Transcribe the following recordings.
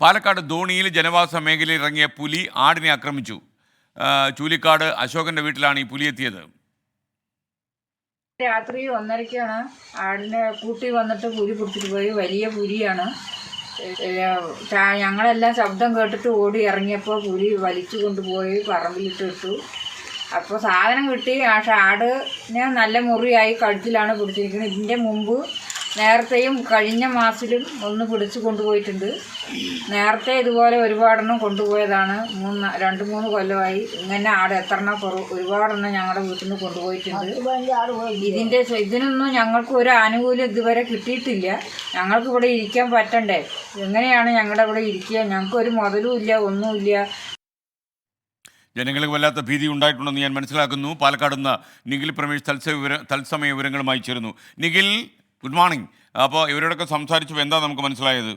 പാലക്കാട് ധോണിയിൽ ജനവാസ മേഖലയിൽ ഇറങ്ങിയ പുലി ആടിനെ ആക്രമിച്ചു. ചൂലിക്കാട് അശോകന്റെ വീട്ടിലാണ് ഈ പുലി എത്തിയത്. രാത്രി ഒന്നരക്കാണ്. ആടിനെ കൂട്ടി വന്നിട്ട് പുലി പിടിച്ചിട്ട് പോയി. വലിയ പുലിയാണ്. ഞങ്ങളെല്ലാം ശബ്ദം കേട്ടിട്ട് ഓടി ഇറങ്ങിയപ്പോൾ പുലി വലിച്ചു കൊണ്ടുപോയി പറമ്പിലിട്ട് ഇട്ടു. അപ്പോൾ സാധനം കിട്ടി. ആ ആടിനെ നല്ല മുറിയായി കഴുത്തിലാണ് പിടിച്ചിരിക്കുന്നത്. ഇതിന്റെ മുമ്പ് നേരത്തെയും കഴിഞ്ഞ മാസത്തിലും ഒന്ന് പിടിച്ചു കൊണ്ടുപോയിട്ടുണ്ട്. നേരത്തെ ഇതുപോലെ ഒരുപാടെണ്ണം കൊണ്ടുപോയതാണ്. മൂന്ന് രണ്ട് മൂന്ന് കൊല്ലമായി ഇങ്ങനെ ആട് എത്രണ്ണം കുറവ് ഒരുപാടെണ്ണം ഞങ്ങളുടെ വീട്ടിൽ നിന്ന് കൊണ്ടുപോയിട്ടുണ്ട് ഇതിന്റെ ഇതിനൊന്നും ഞങ്ങൾക്ക് ഒരു ആനുകൂല്യം ഇതുവരെ കിട്ടിയിട്ടില്ല. ഞങ്ങൾക്ക് ഇവിടെ ഇരിക്കാൻ പറ്റണ്ടേ. എങ്ങനെയാണ് ഞങ്ങളുടെ ഇവിടെ ഇരിക്കുക? ഞങ്ങൾക്ക് ഒരു മുതലും ഇല്ല ഒന്നുമില്ല ജനങ്ങൾക്ക് വല്ലാത്ത ഭീതി ഉണ്ടായിട്ടുണ്ടെന്ന് ഞാൻ മനസ്സിലാക്കുന്നു. പാലക്കാട് നിന്ന് നിഖിൽ പ്രമേഷ് തത്സമയ വിവര തത്സമയ വിവരങ്ങളുമായി ചേരുന്നു. നിഖിൽ ഗുഡ് മോർണിംഗ് അപ്പോൾ ഇവരോടൊക്കെ സംസാരിച്ചപ്പോൾ എന്താ നമുക്ക് മനസ്സിലായത്?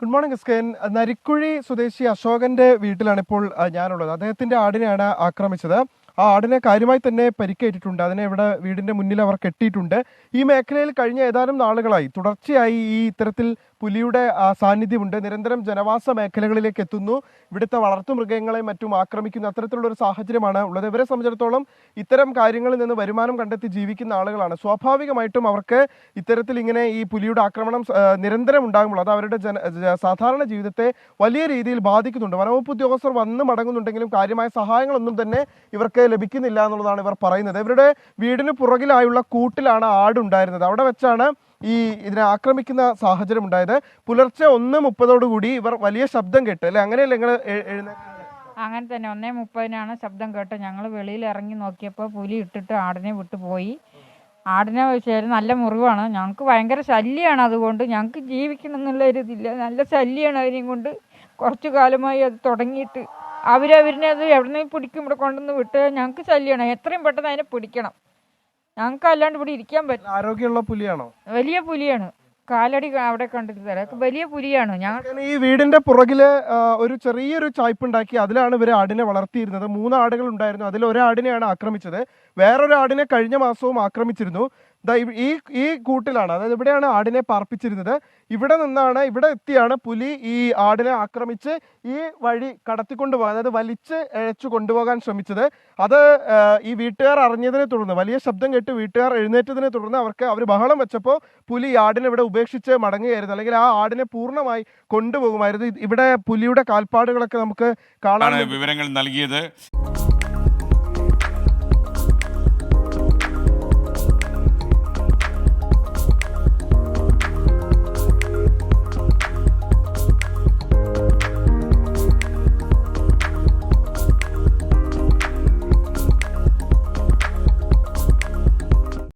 ഗുഡ് മോർണിംഗ് എസ്കേൻ നരിക്കുഴി സ്വദേശി അശോകന്റെ വീട്ടിലാണ് ഇപ്പോൾ ഞാനുള്ളത്. അദ്ദേഹത്തിന്റെ ആടിനെയാണ് ആക്രമിച്ചത്. ആ ആടിനെ കാര്യമായി തന്നെ പരിക്കേറ്റിട്ടുണ്ട്. അതിനെ ഇവിടെ വീടിന്റെ മുന്നിൽ അവർ കെട്ടിയിട്ടുണ്ട്. ഈ മേഖലയിൽ കഴിഞ്ഞ ഏതാനും നാളുകളായി തുടർച്ചയായി ഈ ഇത്തരത്തിൽ പുലിയുടെ സാന്നിധ്യമുണ്ട്. നിരന്തരം ജനവാസ മേഖലകളിലേക്ക് എത്തുന്നു. ഇവിടുത്തെ വളർത്തുമൃഗങ്ങളെ മറ്റും ആക്രമിക്കുന്ന. അത്തരത്തിലുള്ള ഒരു സാഹചര്യമാണ് ഉള്ളത്. ഇവരെ സംബന്ധിച്ചിടത്തോളം ഇത്തരം കാര്യങ്ങളിൽ നിന്ന് വരുമാനം കണ്ടെത്തി ജീവിക്കുന്ന ആളുകളാണ്. സ്വാഭാവികമായിട്ടും അവർക്ക് ഇത്തരത്തിൽ ഇങ്ങനെ ഈ പുലിയുടെ ആക്രമണം നിരന്തരം ഉണ്ടാകുമ്പോൾ അത് അവരുടെ ജന സാധാരണ ജീവിതത്തെ വലിയ രീതിയിൽ ബാധിക്കുന്നുണ്ട്. വനവകുപ്പ് ഉദ്യോഗസ്ഥർ വന്ന് മടങ്ങുന്നുണ്ടെങ്കിലും കാര്യമായ സഹായങ്ങളൊന്നും തന്നെ ഇവർക്ക് ലഭിക്കുന്നില്ല എന്നുള്ളതാണ് ഇവർ പറയുന്നത്. ഇവരുടെ വീടിന് പുറകിലായുള്ള കൂട്ടിലാണ് ആടുണ്ടായിരുന്നത്. അവിടെ വെച്ചാണ് ഈ ഇതിനെ ആക്രമിക്കുന്ന സാഹചര്യം ഉണ്ടായത്. പുലർച്ചെ ഒന്ന് മുപ്പതോടുകൂടി ഇവർ വലിയ ശബ്ദം കേട്ട്. അല്ലെ? അങ്ങനെയല്ലേ നിങ്ങൾ അങ്ങനെ തന്നെ ഒന്നേ മുപ്പതിനാണ് ശബ്ദം കേട്ട് ഞങ്ങൾ വെളിയിൽ ഇറങ്ങി നോക്കിയപ്പോൾ പുലി ഇട്ടിട്ട് ആടിനെ വിട്ടു പോയി. ആടിനെ വെച്ചാൽ നല്ല മുറിവാണ്. ഞങ്ങൾക്ക് ഭയങ്കര ശല്യമാണ് അതുകൊണ്ട് ഞങ്ങൾക്ക് ജീവിക്കണം എന്നുള്ള ഒരു ഇതില്ല. നല്ല ശല്യമാണ് അതിനെയും കൊണ്ട്. കുറച്ചു കാലമായി അത് തുടങ്ങിയിട്ട്. അവരവരിനെ അത് എവിടെ നിന്ന് പിടിക്കും. ഇവിടെ കൊണ്ടുവന്ന് വിട്ട് ഞങ്ങൾക്ക് ശല്യമാണ് എത്രയും പെട്ടെന്ന് അതിനെ പിടിക്കണം. ഞങ്ങൾക്ക് അല്ലാണ്ട് ഇവിടെ ഇരിക്കാൻ പറ്റില്ല ആരോഗ്യമുള്ള പുലിയാണോ? വലിയ പുലിയാണ്. കാലടി അവിടെ കണ്ടിട്ട് തരാം. വലിയ പുലിയാണ്. ഞങ്ങൾ ഈ വീടിന്റെ പുറകിൽ ഒരു ചെറിയൊരു ചായ്പ് ഉണ്ടാക്കി അതിലാണ് ഇവർ ആടിനെ വളർത്തിയിരുന്നത്. മൂന്ന് ആടുകൾ ഉണ്ടായിരുന്നു. അതിൽ ഒരാടിനെയാണ് ആക്രമിച്ചത്. വേറൊരു ആടിനെ കഴിഞ്ഞ മാസവും ആക്രമിച്ചിരുന്നു. ഈ ഈ കൂട്ടിലാണ്. അതായത് ഇവിടെയാണ് ആടിനെ പാർപ്പിച്ചിരുന്നത്. ഇവിടെ നിന്നാണ് ഇവിടെ എത്തിയാണ് പുലി ഈ ആടിനെ ആക്രമിച്ച് ഈ വഴി കടത്തിക്കൊണ്ട് പോകാൻ അതായത് വലിച്ച് ഇഴച്ചു കൊണ്ടുപോകാൻ ശ്രമിച്ചത്. അത് ഈ വീട്ടുകാർ അറിഞ്ഞതിനെ തുടർന്ന് വലിയ ശബ്ദം കേട്ട് വീട്ടുകാർ എഴുന്നേറ്റതിനെ തുടർന്ന് അവർക്ക് അവർ ബഹളം വെച്ചപ്പോൾ പുലി ആടിനെ ഇവിടെ ഉപേക്ഷിച്ച് മടങ്ങുകയായിരുന്നു. അല്ലെങ്കിൽ ആ ആടിനെ പൂർണമായി കൊണ്ടുപോകുമായിരുന്നു. ഇവിടെ പുലിയുടെ കാൽപ്പാടുകളൊക്കെ നമുക്ക് കാണാൻ വിവരങ്ങൾ നൽകിയത്.